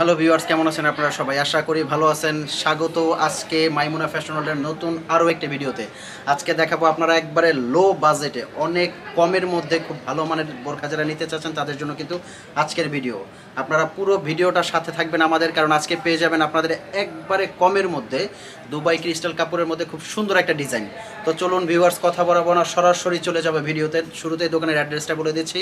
Hello viewers কেমন আছেন আপনারা সবাই? আশা করি ভালো আছেন। স্বাগত আজকে মাইমুনা ফ্যাশন ওয়ার্ল্ডের নতুন আরও একটি ভিডিওতে। আজকে দেখাবো আপনারা একবারে লো বাজেটে অনেক কমের মধ্যে খুব ভালো মানের বোরখা যারা নিতে চাচ্ছেন, তাদের জন্য কিন্তু আজকের ভিডিও। আপনারা পুরো ভিডিওটার সাথে থাকবেন আমাদের, কারণ আজকে পেয়ে যাবেন আপনাদের একবারে কমের মধ্যে, দুবাই ক্রিস্টাল কাপড়ের মধ্যে খুব সুন্দর একটা ডিজাইন। তো চলুন ভিউয়ার্স কথা বলাবো না, সরাসরি চলে যাবে ভিডিওতে। শুরুতেই দোকানের অ্যাড্রেসটা বলে দিচ্ছি।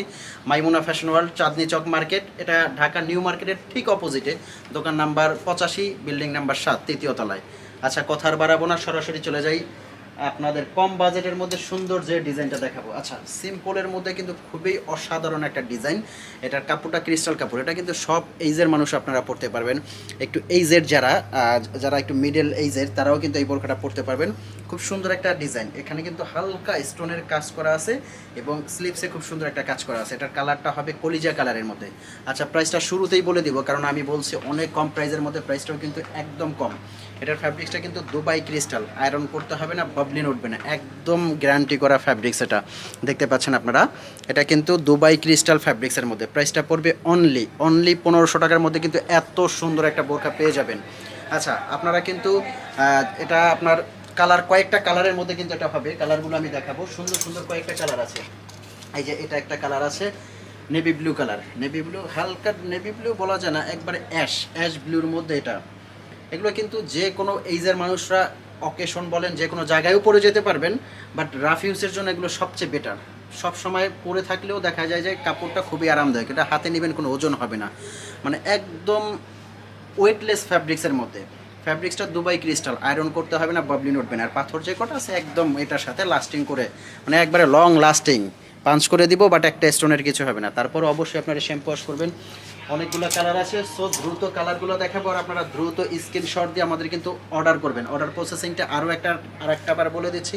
Maimuna fashion world Chandni Chowk market. এটা ঢাকা নিউ মার্কেটের ঠিক অপোজিটে দোকান নাম্বার পঁচাশি, বিল্ডিং নাম্বার সাত, তৃতীয় তলায়। আচ্ছা কথার বাড়াবো না, সরাসরি চলে যাই। আপনাদের কম বাজেটের মধ্যে সুন্দর যে ডিজাইনটা দেখাবো। আচ্ছা সিম্পলের মধ্যে কিন্তু খুবই অসাধারণ একটা ডিজাইন। এটার কাপড়টা ক্রিস্টাল কাপড়। এটা কিন্তু সব এইজের মানুষ আপনারা পড়তে পারবেন। একটু এইজের যারা যারা একটু মিডল এইজের, তারাও কিন্তু এই বোরখাটা পড়তে পারবেন। খুব সুন্দর একটা ডিজাইন। এখানে কিন্তু হালকা স্টোনের কাজ করা আছে এবং স্লিপসে খুব সুন্দর একটা কাজ করা আছে। এটার কালারটা হবে কলিজা কালারের মধ্যে। আচ্ছা প্রাইসটা শুরুতেই বলে দিব, কারণ আমি বলছি অনেক কম প্রাইসের মধ্যে প্রাইসটাও কিন্তু একদম কম। এটার ফ্যাব্রিক্সটা কিন্তু দুবাই ক্রিস্টাল আয়রন করতে হবে না বাবলিন উঠবে না একদম গ্যারান্টি করা ফ্যাব্রিক্স এটা। দেখতে পাচ্ছেন আপনারা? এটা কিন্তু দুবাই ক্রিস্টাল ফ্যাব্রিক্সের মধ্যে। প্রাইসটা পড়বে অনলি অনলি পনেরোশো টাকার মধ্যে কিন্তু এত সুন্দর একটা বোরখা পেয়ে যাবেন। আচ্ছা আপনারা কিন্তু এটা আপনার কালার কয়েকটা কালারের মধ্যে কিন্তু এটা হবে। কালারগুলো আমি দেখাবো। সুন্দর সুন্দর কয়েকটা কালার আছে। এই যে এটা একটা কালার আছে navy blue colour navy blue হালকা নেভি ব্লু বলা যায় না, একবারে অ্যাশ অ্যাশ ব্লুর মধ্যে এটা। এগুলো কিন্তু যে কোনো এইজের মানুষরা অকেশন বলেন, যে কোনো জায়গায়ও পরে যেতে পারবেন বাট রাফ ইউজের জন্য এগুলো সবচেয়ে বেটার সব সময় পরে থাকলেও দেখা যায় যে কাপড়টা খুবই আরামদায়ক, এটা হাতে নেবেন কোনো ওজন হবে না। মানে একদম ওয়েটলেস ফ্যাব্রিক্সের মধ্যে। ফ্যাব্রিক্সটা দুবাই ক্রিস্টাল আয়রন করতে হবে না বাবলিন উঠবে না আর পাথর যে কটা আছে, একদম এটার সাথে লাস্টিং করে মানে একবারে লং লাস্টিং পাঞ্চ করে দিব বাট একটা স্টোনের কিছু হবে না। তারপর অবশ্যই আপনারা শ্যাম্পু ওয়াশ করবেন। অনেকগুলো কালার আছে সো দ্রুত কালারগুলো দেখাবো আর আপনারা দ্রুত স্ক্রিনশট দিয়ে আমাদের কিন্তু অর্ডার করবেন। অর্ডার প্রসেসিংটা আরও একটা আর একটা বার বলে দিচ্ছি।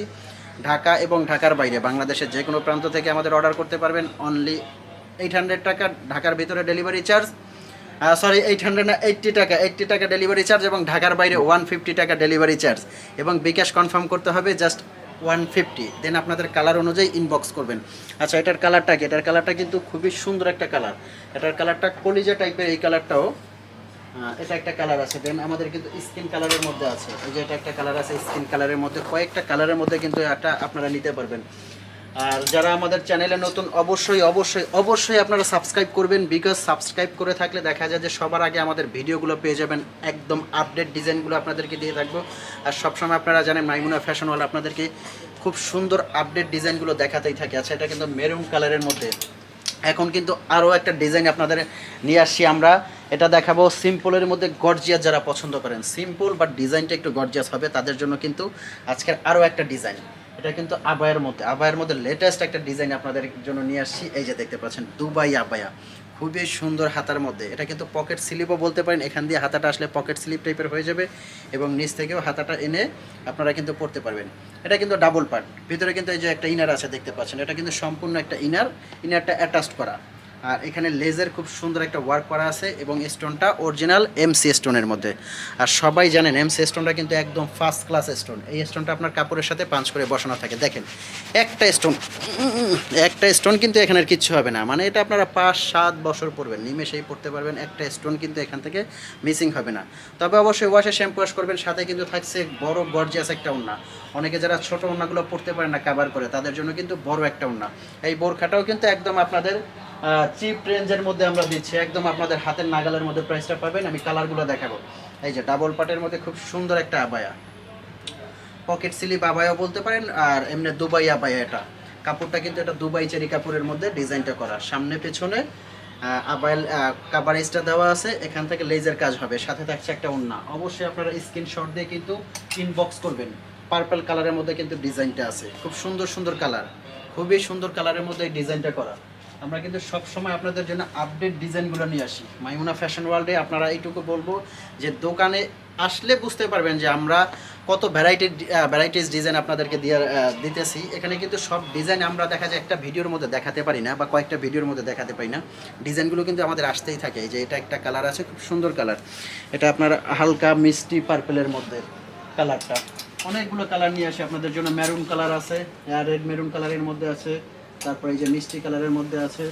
ঢাকা এবং ঢাকার বাইরে, বাংলাদেশের যে কোনো প্রান্ত থেকে আমাদের অর্ডার করতে পারবেন। অনলি এইট হান্ড্রেড টাকা, ঢাকার ভিতরে delivery charge sorry eight hundred না এইট্টি টাকা এইট্টি টাকা ডেলিভারি চার্জ এবং ঢাকার বাইরে ওয়ান ফিফটি টাকা ডেলিভারি চার্জ এবং বিকাশ কনফার্ম করতে হবে জাস্ট ওয়ান ফিফটি দেন আপনাদের কালার অনুযায়ী ইনবক্স করবেন। আচ্ছা এটার কালারটা কি? এটার কালারটা কিন্তু খুবই সুন্দর একটা কালার এটার কালারটা কলিজা টাইপের এই কালারটাও এটা একটা কালার আছে। দেন আমাদের কিন্তু স্কিন কালারের মধ্যে আছে। এই যে এটা একটা কালার আছে স্কিন কালারের মধ্যে, কয়েকটা কালারের মধ্যে কিন্তু এটা আপনারা নিতে পারবেন। আর যারা আমাদের চ্যানেলে নতুন, অবশ্যই অবশ্যই অবশ্যই আপনারা সাবস্ক্রাইব করবেন বিকজ সাবস্ক্রাইব করে থাকলে দেখা যায় যে সবার আগে আমাদের ভিডিওগুলো পেয়ে যাবেন, একদম আপডেট ডিজাইনগুলো আপনাদেরকে দিয়ে থাকব। আর সবসময় আপনারা জানেন মাইমুনা ফ্যাশন ওয়াল আপনাদেরকে খুব সুন্দর আপডেট ডিজাইনগুলো দেখাতেই থাকে। আচ্ছা এটা কিন্তু মেরুন কালারের মধ্যে। এখন কিন্তু আরও একটা ডিজাইন আপনাদের নিয়ে আসছি আমরা। এটা দেখাবো সিম্পলের মধ্যে গর্জিয়াস যারা পছন্দ করেন। সিম্পল বাট ডিজাইনটা একটু গর্জিয়াস হবে, তাদের জন্য কিন্তু আজকের আরও একটা ডিজাইন এটা কিন্তু আবায়ের মধ্যে। আবায়ের মধ্যে লেটেস্ট একটা ডিজাইন আপনাদের জন্য নিয়ে আসছি। এই যে দেখতে পাচ্ছেন, দুবাই আবায়া। খুবই সুন্দর হাতার মধ্যে। এটা কিন্তু পকেট স্লিপও বলতে পারেন, এখান দিয়ে হাতাটা আসলে পকেট স্লিপ টাইপের হয়ে যাবে এবং নিচ থেকেও হাতাটা এনে আপনারা কিন্তু পড়তে পারবেন। এটা কিন্তু ডাবল পার্ট ভিতরে কিন্তু এই যে একটা ইনার আছে দেখতে পাচ্ছেন, এটা কিন্তু সম্পূর্ণ একটা ইনার ইনারটা অ্যাটাচ করা। আর এখানে লেজের খুব সুন্দর একটা ওয়ার্ক করা আছে এবং স্টোনটা অরিজিনাল এমসি স্টোনের মধ্যে। আর সবাই জানেন এমসি স্টোনটা কিন্তু একদম ফার্স্ট ক্লাস স্টোন এই স্টোনটা আপনার কাপড়ের সাথে পাঞ্চ করে বসানো থাকে। দেখেন, একটা স্টোন একটা স্টোন কিন্তু এখানের কিচ্ছু হবে না। মানে এটা আপনারা পাঁচ, সাত বছর পরবেন নিমেষেই পড়তে পারবেন। একটা স্টোন কিন্তু এখান থেকে মিসিং হবে না। তবে অবশ্যই ওয়াশে শ্যাম্পু ওয়াশ করবেন, সাথে কিন্তু থাকছে বড় গর্জিয়াস একটা ওন্না অনেকে যারা ছোট ওন্নাগুলো পড়তে পারে না কাভার করে, তাদের জন্য কিন্তু বড় একটা ওন্না এই বোরখাটাও কিন্তু একদম আপনাদের চিপ রেঞ্জের মধ্যে আমরা দিচ্ছি। একদম আপনাদের হাতের নাগালের মধ্যে প্রাইসটা পাবেন, আমি কালারগুলো দেখাবো। এই যে ডাবল পাটের মধ্যে খুব সুন্দর একটা আবায়া। পকেট স্লিপ আবায়াও বলতে পারেন, আর এমনি দুবাই আবায়া এটা। কাপড়টা কিন্তু এটা দুবাই চেরি কাপড়ের মধ্যে ডিজাইনটা করা। সামনে, পেছনে আবাইল কাভারেজটা দেওয়া আছে। এখান থেকে লেজার কাজ হবে, সাথে থাকছে একটা ওন্না অবশ্যই আপনারা স্ক্রিনশট দিয়ে কিন্তু ইনবক্স করবেন। পার্পল কালারের মধ্যে কিন্তু ডিজাইনটা আছে। খুব সুন্দর সুন্দর কালার খুবই সুন্দর কালারের মধ্যে এই ডিজাইনটা করা। আমরা কিন্তু সব সময় আপনাদের জন্য আপডেট ডিজাইনগুলো নিয়ে আসি। মাইমুনা ফ্যাশন ওয়ার্ল্ডে আপনারা এইটুকু বলব যে দোকানে আসলে বুঝতে পারবেন যে আমরা কত ভ্যারাইটি ভ্যারাইটিস ডিজাইন আপনাদেরকে দিয়ে দিতেছি। এখানে কিন্তু সব ডিজাইন আমরা দেখা যায় একটা ভিডিওর মধ্যে দেখাতে পারি না বা কয়েকটা ভিডিওর মধ্যে দেখাতে পারি না। ডিজাইনগুলো কিন্তু আমাদের আসতেই থাকে। যে এটা একটা কালার আছে, খুব সুন্দর কালার এটা আপনার হালকা মিষ্টি পার্পেলের মধ্যে কালারটা অনেকগুলো কালার নিয়ে আসে আপনাদের জন্য। মেরুন কালার আছে রেড মেরুন কালারের মধ্যে আছে। তারপরে এই যে মিষ্টি কালারের মধ্যে আছে,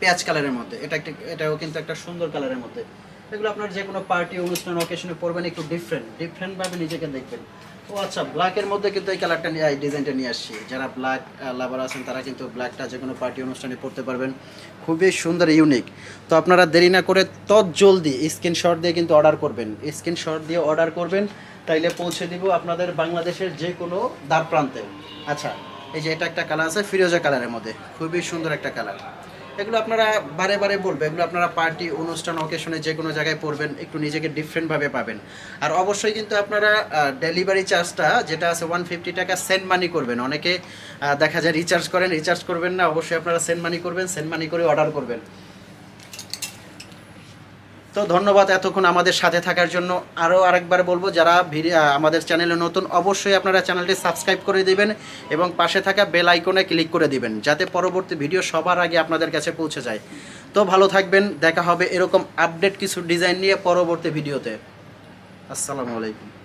পেঁয়াজ কালারের মধ্যে। এটা একটা, এটাও কিন্তু একটা সুন্দর কালারের মধ্যে। এগুলো আপনার যে কোনো পার্টি, অনুষ্ঠান অকেশনে পরবেন, একটু ডিফারেন্ট ডিফারেন্টভাবে নিজেকে দেখবেন। ও আচ্ছা ব্ল্যাকের মধ্যে কিন্তু এই কালারটা নিয়ে, এই ডিজাইনটা নিয়ে আসছি। যারা ব্ল্যাক লাভার আছেন, তারা কিন্তু ব্ল্যাকটা যে কোনো পার্টি, অনুষ্ঠানে পড়তে পারবেন। খুবই সুন্দর ইউনিক তো আপনারা দেরি না করে তৎ জলদি স্ক্রিনশট দিয়ে কিন্তু অর্ডার করবেন। স্ক্রিনশট দিয়ে অর্ডার করবেন, তাইলে পৌঁছে দিব আপনাদের বাংলাদেশের যে কোনো দ্বার প্রান্তে। আচ্ছা এই যে এটা একটা কালার আছে ফিরোজা কালারের মধ্যে। খুবই সুন্দর একটা কালার এগুলো আপনারা বারে বারে বলবে, এগুলো আপনারা পার্টি অনুষ্ঠান অকেশনে যে কোনো জায়গায় পড়বেন একটু নিজেকে ডিফারেন্টভাবে পাবেন। আর অবশ্যই কিন্তু আপনারা ডেলিভারি চার্জটা যেটা আছে ওয়ান ফিফটি টাকা সেন্ড মানি করবেন। অনেকে দেখা যায় রিচার্জ করেন রিচার্জ করবেন না, অবশ্যই আপনারা সেন্ড মানি করবেন সেন্ড মানি করে অর্ডার করবেন। তো ধন্যবাদ এতক্ষণ আমাদের সাথে থাকার জন্য। আরও আরেকবার বলব, যারা আমাদের চ্যানেলে নতুন, অবশ্যই আপনারা চ্যানেলটি সাবস্ক্রাইব করে দিবেন এবং পাশে থাকা বেল আইকনে ক্লিক করে দিবেন, যাতে পরবর্তী ভিডিও সবার আগে আপনাদের কাছে পৌঁছে যায়। তো ভালো থাকবেন, দেখা হবে এরকম আপডেট কিছু ডিজাইন নিয়ে পরবর্তী ভিডিওতে। আসসালামু আলাইকুম।